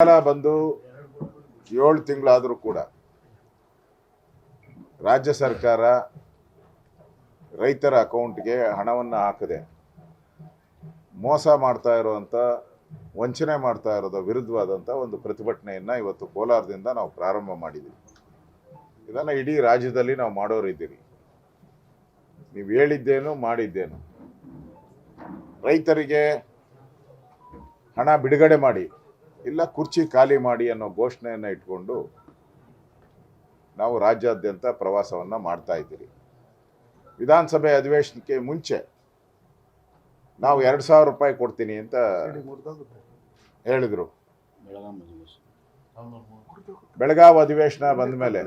ಕಾಲ ಬಂದು ಏಳು ತಿಂಗಳಾದರೂ ಕೂಡ ರಾಜ್ಯ ಸರ್ಕಾರ ರೈತರ ಅಕೌಂಟ್ಗೆ ಹಣವನ್ನು ಹಾಕದೆ ಮೋಸ ಮಾಡ್ತಾ ಇರುವಂಥ ವಂಚನೆ ಮಾಡ್ತಾ ಇರೋದ ವಿರುದ್ಧವಾದಂಥ ಒಂದು ಪ್ರತಿಭಟನೆಯನ್ನು ಇವತ್ತು ಕೋಲಾರದಿಂದ ನಾವು ಪ್ರಾರಂಭ ಮಾಡಿದ್ದೀವಿ ಇದನ್ನು ಇಡೀ ರಾಜ್ಯದಲ್ಲಿ ನಾವು ಮಾಡೋರಿದ್ದೀರಿ ನೀವು ಹೇಳಿದ್ದೇನು, ಮಾಡಿದ್ದೇನು. ರೈತರಿಗೆ ಹಣ ಬಿಡುಗಡೆ ಮಾಡಿ. ಇಲ್ಲ, ಕುರ್ಚಿ ಖಾಲಿ ಮಾಡಿ ಅನ್ನೋ ಘೋಷಣೆಯನ್ನು ಇಟ್ಕೊಂಡು ನಾವು ರಾಜ್ಯಾದ್ಯಂತ ಪ್ರವಾಸವನ್ನು ಮಾಡ್ತಾ ಇದ್ದೀರಿ. ವಿಧಾನಸಭೆ ಅಧಿವೇಶನಕ್ಕೆ ಮುಂಚೆ ನಾವು ಎರಡು ಸಾವಿರ ರೂಪಾಯಿ ಕೊಡ್ತೀನಿ ಅಂತ ಹೇಳಿದರು. ಬೆಳಗಾವಿ ಅಧಿವೇಶನ ಬಂದ ಮೇಲೆ.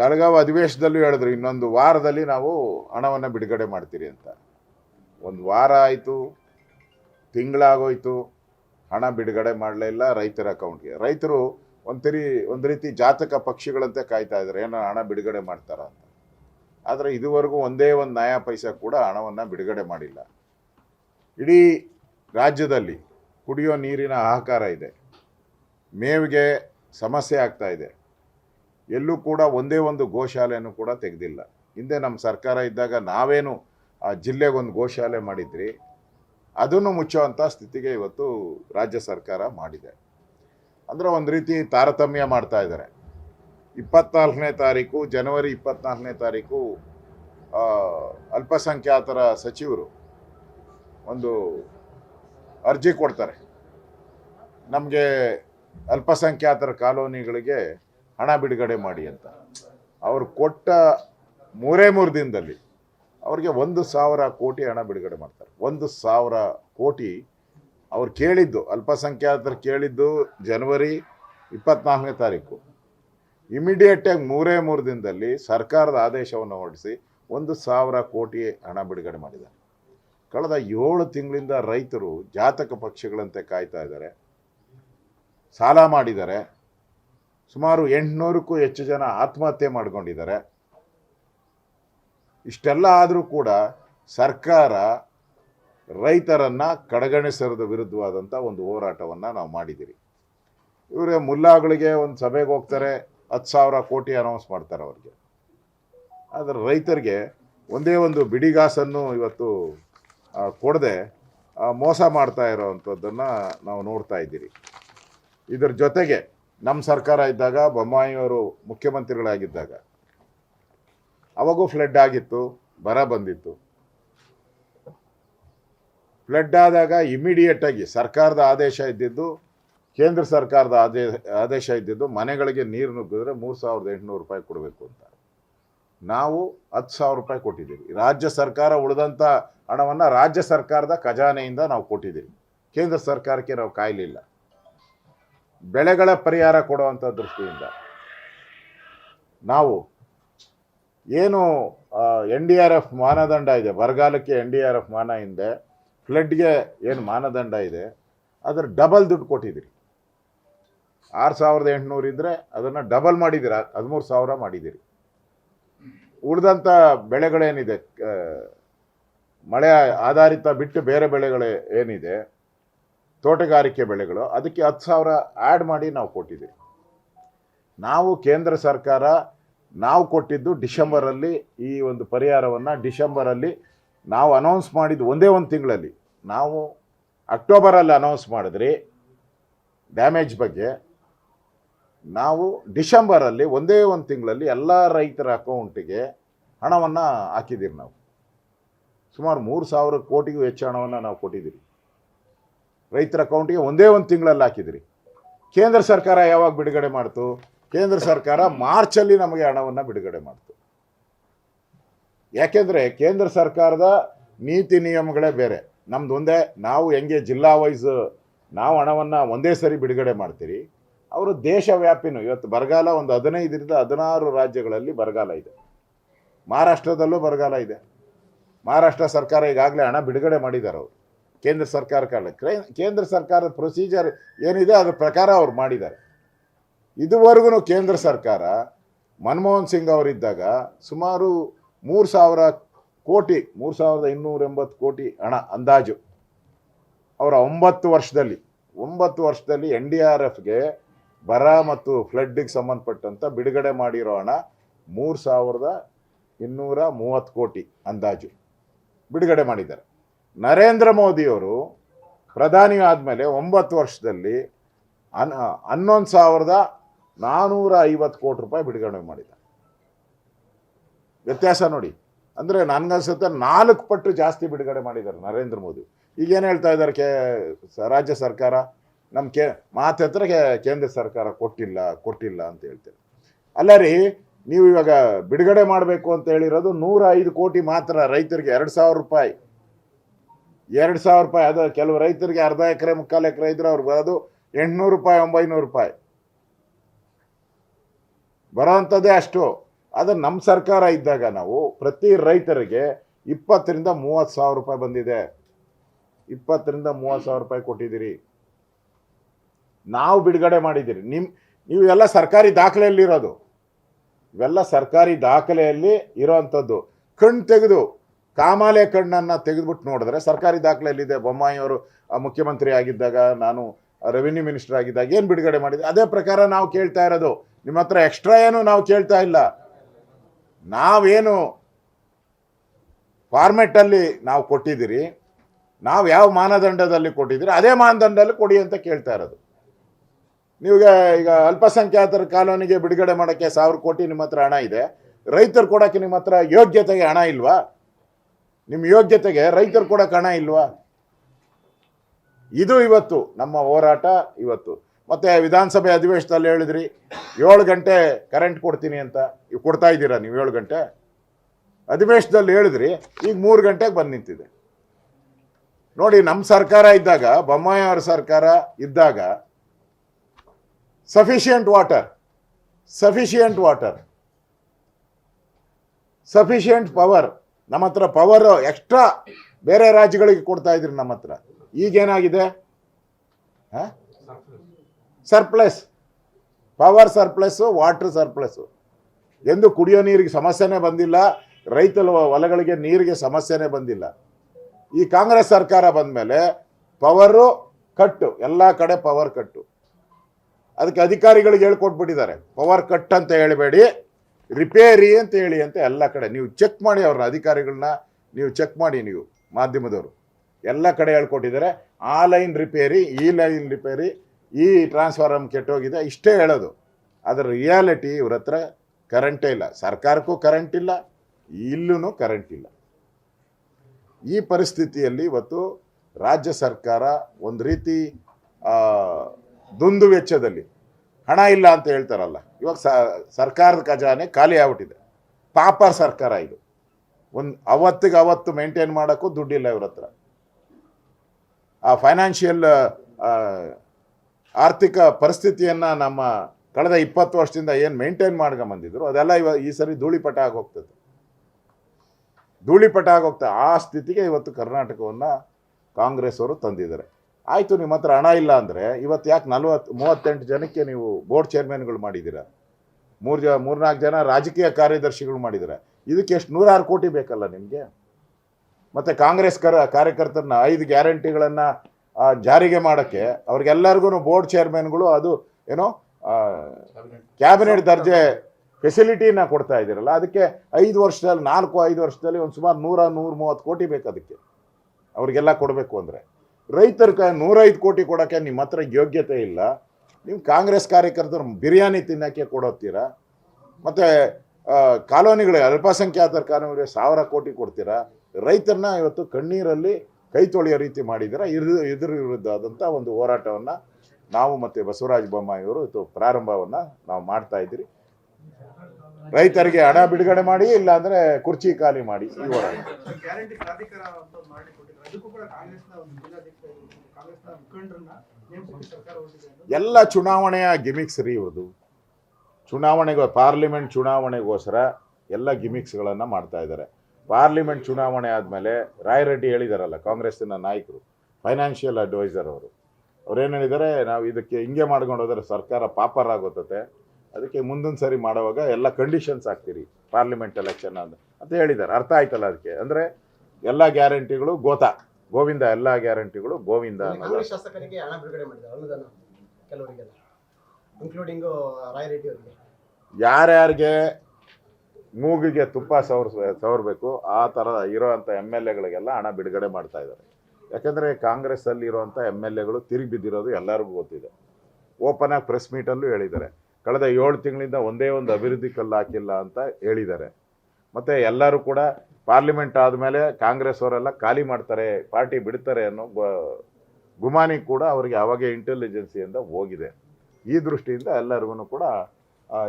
ಬೆಳಗಾವಿ ಅಧಿವೇಶನದಲ್ಲೂ ಹೇಳಿದ್ರು, ಇನ್ನೊಂದು ವಾರದಲ್ಲಿ ನಾವು ಹಣವನ್ನು ಬಿಡುಗಡೆ ಮಾಡ್ತೀರಿ ಅಂತ. ಒಂದು ವಾರ ಆಯಿತು ತಿಂಗಳಾಗೋಯ್ತು, ಹಣ ಬಿಡುಗಡೆ ಮಾಡಲೇ ಇಲ್ಲ ರೈತರ ಅಕೌಂಟ್ಗೆ ರೈತರು ಒಂಥರಿ ಒಂದು ರೀತಿ ಜಾತಕ ಪಕ್ಷಿಗಳಂತೆ ಕಾಯ್ತಾ ಇದ್ದಾರೆ ಏನೋ ಹಣ ಬಿಡುಗಡೆ ಮಾಡ್ತಾರ ಅಂತ. ಆದರೆ ಇದುವರೆಗೂ ಒಂದೇ ಒಂದು ನ್ಯಾಯ ಪೈಸೆ ಕೂಡ ಹಣವನ್ನು ಬಿಡುಗಡೆ ಮಾಡಿಲ್ಲ. ಇಡೀ ರಾಜ್ಯದಲ್ಲಿ ಕುಡಿಯೋ ನೀರಿನ ಆಹಾರ ಇದೆ. ಮೇವಿಗೆ ಸಮಸ್ಯೆ ಆಗ್ತಾ ಇದೆ. ಎಲ್ಲೂ ಕೂಡ ಒಂದೇ ಒಂದು ಗೋಶಾಲೆಯನ್ನು ಕೂಡ ತೆಗೆದಿಲ್ಲ. ಹಿಂದೆ ನಮ್ಮ ಸರ್ಕಾರ ಇದ್ದಾಗ ನಾವೇನು ಆ ಜಿಲ್ಲೆಗೊಂದು ಗೋಶಾಲೆ ಮಾಡಿದ್ರಿ ಅದನ್ನು ಮುಚ್ಚುವಂಥ ಸ್ಥಿತಿಗೆ ಇವತ್ತು ರಾಜ್ಯ ಸರ್ಕಾರ ಮಾಡಿದೆ. ಅಂದರೆ ಒಂದು ರೀತಿ ತಾರತಮ್ಯ ಮಾಡ್ತಾ ಇದ್ದಾರೆ. ಇಪ್ಪತ್ನಾಲ್ಕನೇ ತಾರೀಕು, ಜನವರಿ ಇಪ್ಪತ್ನಾಲ್ಕನೇ ತಾರೀಕು ಅಲ್ಪಸಂಖ್ಯಾತರ ಸಚಿವರು ಒಂದು ಅರ್ಜಿ ಕೊಡ್ತಾರೆ. ನಮಗೆ ಅಲ್ಪಸಂಖ್ಯಾತರ ಕಾಲೋನಿಗಳಿಗೆ ಹಣ ಬಿಡುಗಡೆ ಮಾಡಿ ಅಂತ. ಅವರು ಕೊಟ್ಟ ಮೂರೇ ಮೂರು ದಿನದಲ್ಲಿ ಅವರಿಗೆ ಒಂದು ಸಾವಿರ ಕೋಟಿ ಹಣ ಬಿಡುಗಡೆ ಮಾಡ್ತಾರೆ. ಒಂದು ಸಾವಿರ ಕೋಟಿ ಅವ್ರು ಕೇಳಿದ್ದು, ಅಲ್ಪಸಂಖ್ಯಾತರು ಕೇಳಿದ್ದು ಜನವರಿ ಇಪ್ಪತ್ನಾಲ್ಕನೇ ತಾರೀಕು. ಇಮಿಡಿಯೇಟಾಗಿ ಮೂರೇ ಮೂರು ದಿನದಲ್ಲಿ ಸರ್ಕಾರದ ಆದೇಶವನ್ನು ಹೊರಡಿಸಿ ಒಂದು ಸಾವಿರ ಕೋಟಿ ಹಣ ಬಿಡುಗಡೆ ಮಾಡಿದ್ದಾರೆ. ಕಳೆದ ಏಳು ತಿಂಗಳಿಂದ ರೈತರು ಜಾತಕ ಪಕ್ಷಿಗಳಂತೆ ಕಾಯ್ತಾ ಇದ್ದಾರೆ, ಸಾಲ ಮಾಡಿದ್ದಾರೆ, ಸುಮಾರು ಎಂಟುನೂರಕ್ಕೂ ಹೆಚ್ಚು ಜನ ಆತ್ಮಹತ್ಯೆ ಮಾಡ್ಕೊಂಡಿದ್ದಾರೆ. ಇಷ್ಟೆಲ್ಲ ಆದರೂ ಕೂಡ ಸರ್ಕಾರ ರೈತರನ್ನ ಕಡಗಣಿಸರದ ವಿರುದ್ಧವಾದಂಥ ಒಂದು ಹೋರಾಟವನ್ನು ನಾವು ಮಾಡಿದ್ದೀರಿ. ಇವರೇ ಮುಲ್ಲಾಗಳಿಗೆ ಒಂದು ಸಭೆಗೆ ಹೋಗ್ತಾರೆ, ಹತ್ತು ಸಾವಿರ ಕೋಟಿ ಅನೌನ್ಸ್ ಮಾಡ್ತಾರೆ ಅವ್ರಿಗೆ. ಆದರೆ ರೈತರಿಗೆ ಒಂದೇ ಒಂದು ಬಿಡಿಗಾಸನ್ನು ಇವತ್ತು ಕೊಡದೆ ಮೋಸ ಮಾಡ್ತಾ ಇರೋವಂಥದ್ದನ್ನು ನಾವು ನೋಡ್ತಾ ಇದ್ದೀರಿ. ಇದರ ಜೊತೆಗೆ ನಮ್ಮ ಸರ್ಕಾರ ಇದ್ದಾಗ, ಬೊಮ್ಮಾಯಿಯವರು ಮುಖ್ಯಮಂತ್ರಿಗಳಾಗಿದ್ದಾಗ, ಅವಾಗೂ ಫ್ಲಡ್ ಆಗಿತ್ತು, ಬರ ಬಂದಿತ್ತು. ಫ್ಲಡ್ ಆದಾಗ ಇಮಿಡಿಯೇಟಾಗಿ ಸರ್ಕಾರದ ಆದೇಶ ಇದ್ದಿದ್ದು, ಕೇಂದ್ರ ಸರ್ಕಾರದ ಆದೇಶ ಆದೇಶ ಇದ್ದಿದ್ದು ಮನೆಗಳಿಗೆ ನೀರು ನುಗ್ಗಿದ್ರೆ ಮೂರು ಸಾವಿರದ ಎಂಟುನೂರು ರೂಪಾಯಿ ಕೊಡಬೇಕು ಅಂತ. ನಾವು ಹತ್ತು ಸಾವಿರ ರೂಪಾಯಿ ಕೊಟ್ಟಿದ್ದೀವಿ. ರಾಜ್ಯ ಸರ್ಕಾರ ಉಳಿದಂಥ ಹಣವನ್ನು ರಾಜ್ಯ ಸರ್ಕಾರದ ಖಜಾನೆಯಿಂದ ನಾವು ಕೊಟ್ಟಿದ್ದೀವಿ. ಕೇಂದ್ರ ಸರ್ಕಾರಕ್ಕೆ ನಾವು ಕಾಯಲಿಲ್ಲ. ಬೆಳೆಗಳ ಪರಿಹಾರ ಕೊಡುವಂಥ ದೃಷ್ಟಿಯಿಂದ ನಾವು ಏನು ಎನ್ ಡಿ ಆರ್ ಎಫ್ ಮಾನದಂಡ ಇದೆ. ಬರಗಾಲಕ್ಕೆ ಎನ್ ಡಿ ಆರ್ ಎಫ್ ಮಾನ ಹಿಂದೆ ಫ್ಲಡ್ಗೆ ಏನು ಮಾನದಂಡ ಇದೆ, ಅದರ ಡಬಲ್ ದುಡ್ಡು ಕೊಟ್ಟಿದ್ದೀರಿ. ಆರು ಸಾವಿರದ ಎಂಟುನೂರು ಇದ್ದರೆ ಅದನ್ನು ಡಬಲ್ ಮಾಡಿದ್ದೀರ, ಹದಿಮೂರು ಸಾವಿರ ಮಾಡಿದ್ದೀರಿ. ಉಳಿದಂಥ ಬೆಳೆಗಳೇನಿದೆ ಮಳೆ ಆಧಾರಿತ ಬಿಟ್ಟು ಬೇರೆ ಬೆಳೆಗಳು ಏನಿದೆ, ತೋಟಗಾರಿಕೆ ಬೆಳೆಗಳು, ಅದಕ್ಕೆ ಹತ್ತು ಸಾವಿರ ಆ್ಯಡ್ ಮಾಡಿ ನಾವು ಕೊಟ್ಟಿದ್ದೀವಿ ನಾವು ಕೇಂದ್ರ ಸರ್ಕಾರ ನಾವು ಕೊಟ್ಟಿದ್ದು ಡಿಸೆಂಬರಲ್ಲಿ ಈ ಒಂದು ಪರಿಹಾರವನ್ನು ಡಿಸೆಂಬರಲ್ಲಿ ನಾವು ಅನೌನ್ಸ್ ಮಾಡಿದ್ದು ಒಂದೇ ಒಂದು ತಿಂಗಳಲ್ಲಿ. ನಾವು ಅಕ್ಟೋಬರಲ್ಲಿ ಅನೌನ್ಸ್ ಮಾಡಿದ್ರಿ ಡ್ಯಾಮೇಜ್ ಬಗ್ಗೆ. ನಾವು ಡಿಸೆಂಬರಲ್ಲಿ ಒಂದೇ ಒಂದು ತಿಂಗಳಲ್ಲಿ ಎಲ್ಲ ರೈತರ ಅಕೌಂಟಿಗೆ ಹಣವನ್ನು ಹಾಕಿದ್ದೀರಿ ನಾವು. ಸುಮಾರು ಮೂರು ಸಾವಿರ ಕೋಟಿಗೂ ಹೆಚ್ಚು ಹಣವನ್ನು ನಾವು ಕೊಟ್ಟಿದ್ದೀರಿ. ರೈತರ ಅಕೌಂಟಿಗೆ ಒಂದೇ ಒಂದು ತಿಂಗಳಲ್ಲಿ ಹಾಕಿದಿರಿ ಕೇಂದ್ರ ಸರ್ಕಾರ ಯಾವಾಗ ಬಿಡುಗಡೆ ಮಾಡ್ತು? ಕೇಂದ್ರ ಸರ್ಕಾರ ಮಾರ್ಚಲ್ಲಿ ನಮಗೆ ಹಣವನ್ನು ಬಿಡುಗಡೆ ಮಾಡ್ತು. ಯಾಕೆಂದರೆ ಕೇಂದ್ರ ಸರ್ಕಾರದ ನೀತಿ ನಿಯಮಗಳೇ ಬೇರೆ. ನಮ್ದು ಒಂದೇ, ನಾವು ಹೆಂಗೆ ಜಿಲ್ಲಾ ವೈಸ್ ನಾವು ಹಣವನ್ನು ಒಂದೇ ಸರಿ ಬಿಡುಗಡೆ ಮಾಡ್ತೀರಿ. ಅವರು ದೇಶವ್ಯಾಪಿನೂ, ಇವತ್ತು ಬರಗಾಲ ಒಂದು ಹದಿನೈದರಿಂದ ಹದಿನಾರು ರಾಜ್ಯಗಳಲ್ಲಿ ಬರಗಾಲ ಇದೆ. ಮಹಾರಾಷ್ಟ್ರದಲ್ಲೂ ಬರಗಾಲ ಇದೆ. ಮಹಾರಾಷ್ಟ್ರ ಸರ್ಕಾರ ಈಗಾಗಲೇ ಹಣ ಬಿಡುಗಡೆ ಮಾಡಿದ್ದಾರೆ ಅವರು. ಕೇಂದ್ರ ಸರ್ಕಾರ ಕೇಂದ್ರ ಸರ್ಕಾರದ ಪ್ರೊಸೀಜರ್ ಏನಿದೆ ಅದ್ರ ಪ್ರಕಾರ ಅವ್ರು ಮಾಡಿದ್ದಾರೆ. ಇದುವರೆಗೂ ಕೇಂದ್ರ ಸರ್ಕಾರ ಮನಮೋಹನ್ ಸಿಂಗ್ ಅವರಿದ್ದಾಗ ಸುಮಾರು ಮೂರು ಸಾವಿರ ಕೋಟಿ, ಮೂರು ಸಾವಿರದ ಇನ್ನೂರ ಎಂಬತ್ತು ಕೋಟಿ ಹಣ ಅಂದಾಜು. ಅವರ ಒಂಬತ್ತು ವರ್ಷದಲ್ಲಿ ಒಂಬತ್ತು ವರ್ಷದಲ್ಲಿ ಎನ್ ಡಿ ಆರ್ ಎಫ್ಗೆ ಬರ ಮತ್ತು ಫ್ಲಡ್ಗೆ ಸಂಬಂಧಪಟ್ಟಂತ ಬಿಡುಗಡೆ ಮಾಡಿರೋ ಹಣ ಮೂರು ಸಾವಿರದ ಇನ್ನೂರ ಮೂವತ್ತು ಕೋಟಿ ಅಂದಾಜು ಬಿಡುಗಡೆ ಮಾಡಿದ್ದಾರೆ. ನರೇಂದ್ರ ಮೋದಿಯವರು ಪ್ರಧಾನಿ ಆದಮೇಲೆ ಒಂಬತ್ತು ವರ್ಷದಲ್ಲಿ ಅನ್, ಹನ್ನೊಂದು ಸಾವಿರದ ನಾನ್ನೂರ ಐವತ್ತು ಕೋಟಿ ರೂಪಾಯಿ ಬಿಡುಗಡೆ ಮಾಡಿದ್ದಾರೆ. ವ್ಯತ್ಯಾಸ ನೋಡಿ. ಅಂದರೆ ನನಗನ್ಸುತ್ತೆ ನಾಲ್ಕು ಪಟ್ಟು ಜಾಸ್ತಿ ಬಿಡುಗಡೆ ಮಾಡಿದ್ದಾರೆ ನರೇಂದ್ರ ಮೋದಿ. ಈಗೇನು ಹೇಳ್ತಾ ಇದ್ದಾರೆ ಕೇ ರಾಜ್ಯ ಸರ್ಕಾರ? ನಮ್ಮ ಕೇ ಮಾತೆತ್ರ ಕೇಂದ್ರ ಸರ್ಕಾರ ಕೊಟ್ಟಿಲ್ಲ ಕೊಟ್ಟಿಲ್ಲ ಅಂತ ಹೇಳ್ತಾರೆ. ಅಲ್ಲ ರೀ, ನೀವು ಇವಾಗ ಬಿಡುಗಡೆ ಮಾಡಬೇಕು ಅಂತ ಹೇಳಿರೋದು ನೂರ ಐದು ಕೋಟಿ ಮಾತ್ರ ರೈತರಿಗೆ ಎರಡು ಸಾವಿರ ರೂಪಾಯಿ. ಎರಡು ಸಾವಿರ ರೂಪಾಯಿ, ಅದು ಕೆಲವು ರೈತರಿಗೆ ಅರ್ಧ ಎಕರೆ, ಮುಕ್ಕಾಲು ಎಕರೆ ಇದ್ರೆ ಅವ್ರಿಗೆ ಬರೋದು ಎಂಟುನೂರು ರೂಪಾಯಿ, ಒಂಬೈನೂರು ರೂಪಾಯಿ. ಬರೋವಂಥದ್ದೇ ಅಷ್ಟು. ಅದು ನಮ್ಮ ಸರ್ಕಾರ ಇದ್ದಾಗ ನಾವು ಪ್ರತಿ ರೈತರಿಗೆ ಇಪ್ಪತ್ತರಿಂದ ಮೂವತ್ತು ಸಾವಿರ ರೂಪಾಯಿ ಬಂದಿದೆ. ಇಪ್ಪತ್ತರಿಂದ ಮೂವತ್ತು ಸಾವಿರ ರೂಪಾಯಿ ಕೊಟ್ಟಿದ್ದೀರಿ. ನಾವು ಬಿಡುಗಡೆ ಮಾಡಿದ್ದೀರಿ. ನಿಮ್ಮ ನೀವು ಎಲ್ಲ ಸರ್ಕಾರಿ ದಾಖಲೆಯಲ್ಲಿ ಇರೋದು. ಇವೆಲ್ಲ ಸರ್ಕಾರಿ ದಾಖಲೆಯಲ್ಲಿ ಇರೋವಂಥದ್ದು ಕಣ್ಣು ತೆಗೆದು, ಕಾಮಾಲೆ ಕಣ್ಣನ್ನು ತೆಗೆದುಬಿಟ್ಟು ನೋಡಿದ್ರೆ ಸರ್ಕಾರಿ ದಾಖಲೆಯಲ್ಲಿದೆ ಬೊಮ್ಮಾಯಿಯವರು ಮುಖ್ಯಮಂತ್ರಿ ಆಗಿದ್ದಾಗ, ನಾನು ರೆವಿನ್ಯೂ ಮಿನಿಸ್ಟರ್ ಆಗಿದ್ದಾಗ ಏನು ಬಿಡುಗಡೆ ಮಾಡಿದೆ ಅದೇ ಪ್ರಕಾರ ನಾವು ಕೇಳ್ತಾ ಇರೋದು. ನಿಮ್ಮ ಹತ್ರ ಎಕ್ಸ್ಟ್ರಾ ಏನು ನಾವು ಕೇಳ್ತಾ ಇಲ್ಲ. ನಾವೇನು ಫಾರ್ಮೆಟಲ್ಲಿ ನಾವು ಕೊಟ್ಟಿದ್ದೀರಿ, ನಾವು ಯಾವ ಮಾನದಂಡದಲ್ಲಿ ಕೊಟ್ಟಿದ್ದೀರಿ, ಅದೇ ಮಾನದಂಡದಲ್ಲಿ ಕೊಡಿ ಅಂತ ಕೇಳ್ತಾ ಇರೋದು. ನೀವು ಈಗ ಅಲ್ಪಸಂಖ್ಯಾತರ ಕಾಲೋನಿಗೆ ಬಿಡುಗಡೆ ಮಾಡೋಕ್ಕೆ ಸಾವಿರ ಕೋಟಿ ನಿಮ್ಮ ಹತ್ರ ಹಣ ಇದೆ, ರೈತರು ಕೊಡೋಕ್ಕೆ ನಿಮ್ಮ ಹತ್ರ ಯೋಗ್ಯತೆಗೆ ಹಣ ಇಲ್ವಾ? ನಿಮ್ಮ ಯೋಗ್ಯತೆಗೆ ರೈತರು ಕೊಡೋಕೆ ಹಣ ಇಲ್ವಾ? ಇದು ಇವತ್ತು ನಮ್ಮ ಹೋರಾಟ, ಇವತ್ತು. ಮತ್ತೆ ವಿಧಾನಸಭೆ ಅಧಿವೇಶನದಲ್ಲಿ ಹೇಳಿದ್ರಿ, ಏಳು ಗಂಟೆ ಕರೆಂಟ್ ಕೊಡ್ತೀನಿ ಅಂತ. ಈಗ ಕೊಡ್ತಾ ಇದ್ದೀರಾ ನೀವು ಏಳು ಗಂಟೆ? ಅಧಿವೇಶನದಲ್ಲಿ ಹೇಳಿದ್ರಿ, ಈಗ ಮೂರು ಗಂಟೆಗೆ ಬಂದು ನಿಂತಿದೆ. ನೋಡಿ ನಮ್ಮ ಸರ್ಕಾರ ಇದ್ದಾಗ, ಬೊಮ್ಮಾಯಿ ಅವರ ಸರ್ಕಾರ ಇದ್ದಾಗ sufficient water sufficient water sufficient power ನಮ್ಮ ಹತ್ರ ಪವರ್ ಎಕ್ಸ್ಟ್ರಾ ಬೇರೆ ರಾಜ್ಯಗಳಿಗೆ ಕೊಡ್ತಾ ಇದ್ರಿ ನಮ್ಮ ಹತ್ರ. ಈಗೇನಾಗಿದೆ surplus power surplus water surplus ಎಂದು ಕುಡಿಯೋ ನೀರಿಗೆ ಸಮಸ್ಯೆನೇ ಬಂದಿಲ್ಲ, ರೈತರ ಹೊಲಗಳಿಗೆ ನೀರಿಗೆ ಸಮಸ್ಯೆನೇ ಬಂದಿಲ್ಲ. ಈ ಕಾಂಗ್ರೆಸ್ ಸರ್ಕಾರ ಬಂದ ಮೇಲೆ ಪವರು ಕಟ್ಟು ಎಲ್ಲ ಕಡೆ ಪವರ್ ಕಟ್ಟು ಅದಕ್ಕೆ ಅಧಿಕಾರಿಗಳಿಗೆ ಹೇಳ್ಕೊಟ್ಬಿಟ್ಟಿದ್ದಾರೆ ಪವರ್ ಕಟ್ ಅಂತ ಹೇಳಬೇಡಿ ರಿಪೇರಿ ಅಂತ ಹೇಳಿ ಅಂತ ಎಲ್ಲ ಕಡೆ. ನೀವು ಚೆಕ್ ಮಾಡಿ ಅವ್ರನ್ನ ಅಧಿಕಾರಿಗಳನ್ನ, ನೀವು ಚೆಕ್ ಮಾಡಿ ನೀವು, ಮಾಧ್ಯಮದವರು. ಎಲ್ಲ ಕಡೆ ಹೇಳ್ಕೊಟ್ಟಿದ್ದಾರೆ, ಆ ಲೈನ್ ರಿಪೇರಿ ಈ ಲೈನ್ ರಿಪೇರಿ ಈ ಟ್ರಾನ್ಸ್ಫಾರಮ್ ಕೆಟ್ಟೋಗಿದೆ, ಇಷ್ಟೇ ಹೇಳೋದು. ಅದರ ರಿಯಾಲಿಟಿ ಇವ್ರ ಹತ್ರ ಕರೆಂಟೇ ಇಲ್ಲ. ಸರ್ಕಾರಕ್ಕೂ ಕರೆಂಟ್ ಇಲ್ಲ ಇಲ್ಲೂ ಕರೆಂಟ್ ಇಲ್ಲ. ಈ ಪರಿಸ್ಥಿತಿಯಲ್ಲಿ ಇವತ್ತು ರಾಜ್ಯ ಸರ್ಕಾರ ಒಂದು ರೀತಿ ದುಂದು ವೆಚ್ಚದಲ್ಲಿ, ಹಣ ಇಲ್ಲ ಅಂತ ಹೇಳ್ತಾರಲ್ಲ, ಇವಾಗ ಸರ್ಕಾರದ ಖಜಾನೆ ಖಾಲಿ ಆಗ್ಬಿಟ್ಟಿದೆ. ಪಾಪರ್ ಸರ್ಕಾರ ಇದು. ಒಂದು ಅವತ್ತಿಗೆ ಅವತ್ತು ಮೇಂಟೈನ್ ಮಾಡೋಕ್ಕೂ ದುಡ್ಡಿಲ್ಲ ಇವ್ರ ಹತ್ರ. ಆ ಫೈನಾನ್ಷಿಯಲ್ ಆರ್ಥಿಕ ಪರಿಸ್ಥಿತಿಯನ್ನು ನಮ್ಮ ಕಳೆದ ಇಪ್ಪತ್ತು ವರ್ಷದಿಂದ ಏನು ಮೇಂಟೈನ್ ಮಾಡ್ಕೊಂಬಂದಿದ್ರು, ಅದೆಲ್ಲ ಇವ, ಈ ಸರಿ ಧೂಳಿಪಟ ಆಗೋಗ್ತದೆ. ಧೂಳಿಪಟ ಆಗೋಗ್ತದೆ ಆ ಸ್ಥಿತಿಗೆ ಇವತ್ತು ಕರ್ನಾಟಕವನ್ನು ಕಾಂಗ್ರೆಸ್ ಅವರು ತಂದಿದ್ದಾರೆ. ಆಯಿತು, ನಿಮ್ಮ ಹತ್ರ ಹಣ ಇಲ್ಲ ಅಂದರೆ ಇವತ್ತು ಯಾಕೆ ನಲ್ವತ್ತು ಮೂವತ್ತೆಂಟು ಜನಕ್ಕೆ ನೀವು ಬೋರ್ಡ್ ಚೇರ್ಮನ್ಗಳು ಮಾಡಿದ್ದೀರಾ? ಮೂರು ಜ, ಮೂರ್ನಾಲ್ಕು ಜನ ರಾಜಕೀಯ ಕಾರ್ಯದರ್ಶಿಗಳು ಮಾಡಿದ್ದಾರೆ? ಇದಕ್ಕೆ ಎಷ್ಟು ನೂರಾರು ಕೋಟಿ ಬೇಕಲ್ಲ ನಿಮಗೆ? ಮತ್ತು ಕಾಂಗ್ರೆಸ್ ಕರ, ಕಾರ್ಯಕರ್ತರನ್ನ ಐದು ಗ್ಯಾರಂಟಿಗಳನ್ನು ಜಾರಿಗೆ ಮಾಡೋಕ್ಕೆ ಅವ್ರಿಗೆಲ್ಲರಿಗೂ ಬೋರ್ಡ್ ಚೇರ್ಮನ್ಗಳು ಅದು ಏನೋ ಕ್ಯಾಬಿನೆಟ್ ದರ್ಜೆ ಫೆಸಿಲಿಟಿನ ಕೊಡ್ತಾ ಇದ್ದೀರಲ್ಲ, ಅದಕ್ಕೆ ಐದು ವರ್ಷದಲ್ಲಿ, ನಾಲ್ಕು, ಐದು ವರ್ಷದಲ್ಲಿ ಒಂದು ಸುಮಾರು ನೂರ ನೂರ ಮೂವತ್ತು ಕೋಟಿ ಬೇಕು ಅದಕ್ಕೆ. ಅವ್ರಿಗೆಲ್ಲ ಕೊಡಬೇಕು ಅಂದರೆ. ರೈತರ ಕ, ನೂರೈದು ಕೋಟಿ ಕೊಡೋಕ್ಕೆ ನಿಮ್ಮ ಹತ್ರ ಯೋಗ್ಯತೆ ಇಲ್ಲ. ನೀವು ಕಾಂಗ್ರೆಸ್ ಕಾರ್ಯಕರ್ತರು ಬಿರಿಯಾನಿ ತಿನ್ನೋಕ್ಕೆ ಕೊಡೋತ್ತೀರಾ? ಮತ್ತು ಕಾಲೋನಿಗಳಿಗೆ ಅಲ್ಪಸಂಖ್ಯಾತರ ಕಾನೂನಿಗೆ ಸಾವಿರ ಕೋಟಿ ಕೊಡ್ತೀರಾ? ರೈತರನ್ನ ಇವತ್ತು ಕಣ್ಣೀರಲ್ಲಿ ಕೈ ತೊಳೆಯೋ ರೀತಿ ಮಾಡಿದರೆ ಇದ್ರ ಇದ್ರ ವಿರುದ್ಧವಾದಂಥ ಒಂದು ಹೋರಾಟವನ್ನು ನಾವು ಮತ್ತು ಬಸವರಾಜ ಬೊಮ್ಮಾಯಿಯವರು ಇದು ಪ್ರಾರಂಭವನ್ನು ನಾವು ಮಾಡ್ತಾ ಇದ್ದೀರಿ. ರೈತರಿಗೆ ಹಣ ಬಿಡುಗಡೆ ಮಾಡಿ ಇಲ್ಲಾಂದರೆ ಕುರ್ಚಿ ಖಾಲಿ ಮಾಡಿ ಈ ಹೋರಾಟ. ಎಲ್ಲ ಚುನಾವಣೆಯ ಗಿಮಿಕ್ಸ್ ರೀ ಇವ್ರದ್ದು ಚುನಾವಣೆಗೆ ಪಾರ್ಲಿಮೆಂಟ್ ಚುನಾವಣೆಗೋಸ್ಕರ ಎಲ್ಲ ಗಿಮಿಕ್ಸ್ಗಳನ್ನು ಮಾಡ್ತಾ ಇದ್ದಾರೆ. ಪಾರ್ಲಿಮೆಂಟ್ ಚುನಾವಣೆ ಆದಮೇಲೆ ರಾಯರೆಡ್ಡಿ ಹೇಳಿದಾರಲ್ಲ ಕಾಂಗ್ರೆಸ್ಸಿನ ನಾಯಕರು ಫೈನಾನ್ಷಿಯಲ್ ಅಡ್ವೈಸರ್ ಅವರು. ಅವ್ರೇನು ಹೇಳಿದ್ದಾರೆ ನಾವು ಇದಕ್ಕೆ ಹಿಂಗೆ ಮಾಡ್ಕೊಂಡು ಹೋದರೆ ಸರ್ಕಾರ ಪಾಪರ್ ಆಗುತ್ತೆ ಅದಕ್ಕೆ ಮುಂದಿನ ಸರಿ ಮಾಡುವಾಗ ಎಲ್ಲ ಕಂಡೀಷನ್ಸ್ ಹಾಕ್ತೀರಿ ಪಾರ್ಲಿಮೆಂಟ್ ಎಲೆಕ್ಷನ್ ಅಂತ ಅಂತ ಹೇಳಿದ್ದಾರೆ ಅರ್ಥ ಆಯ್ತಲ್ಲ ಅದಕ್ಕೆ? ಅಂದರೆ ಎಲ್ಲ ಗ್ಯಾರಂಟಿಗಳು ಗೋತಾ. ಗೋವಿಂದ ಎಲ್ಲ ಗ್ಯಾರಂಟಿಗಳು ಗೋವಿಂದ ಶಾಸಕರಿಗೆ ಹಣ ಬಿಡುಗಡೆ ಮಾಡಿದ್ದಾರೆ ಅನುದಾನ ಕೆಲವರಿಗೆಲ್ಲ ಇನ್ಕ್ಲೂಡಿಂಗು ರಾಯರೆಡ್ಡಿ ಅವರಿಗೆ. ಯಾರ್ಯಾರಿಗೆ? ಮೂಗಿಗೆ ತುಪ್ಪ ಸವರ್ ಸವರ್ಬೇಕು. ಆ ಥರ ಇರೋವಂಥ ಎಂ ಎಲ್ ಎಗಳಿಗೆಲ್ಲ ಹಣ ಬಿಡುಗಡೆ ಮಾಡ್ತಾ ಇದ್ದಾರೆ. ಯಾಕೆಂದರೆ ಕಾಂಗ್ರೆಸ್ಸಲ್ಲಿ ಇರೋವಂಥ ಎಂ ಎಲ್ ಎಗಳು ತಿರುಗಿ ಬಿದ್ದಿರೋದು ಎಲ್ಲರಿಗೂ ಗೊತ್ತಿದೆ. ಓಪನ್ ಆಗಿ ಪ್ರೆಸ್ ಮೀಟಲ್ಲೂ ಹೇಳಿದ್ದಾರೆ. ಕಳೆದ ಏಳು ತಿಂಗಳಿಂದ ಒಂದೇ ಒಂದು ಅಭಿವೃದ್ಧಿ ಕಲ್ಲು ಹಾಕಿಲ್ಲ ಅಂತ ಹೇಳಿದ್ದಾರೆ. ಮತ್ತು ಎಲ್ಲರೂ ಕೂಡ ಪಾರ್ಲಿಮೆಂಟ್ ಆದಮೇಲೆ ಕಾಂಗ್ರೆಸ್ ಅವರೆಲ್ಲ ಖಾಲಿ ಮಾಡ್ತಾರೆ, ಪಾರ್ಟಿ ಬಿಡ್ತಾರೆ ಅನ್ನೋ ಗುಮಾನಿ ಕೂಡ ಅವರಿಗೆ ಅವಾಗೆ ಇಂಟೆಲಿಜೆನ್ಸಿಯಿಂದ ಹೋಗಿದೆ. ಈ ದೃಷ್ಟಿಯಿಂದ ಎಲ್ಲರಿಗೂ ಕೂಡ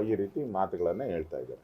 ಈ ರೀತಿ ಮಾತುಗಳನ್ನು ಹೇಳ್ತಾ ಇದ್ದಾರೆ.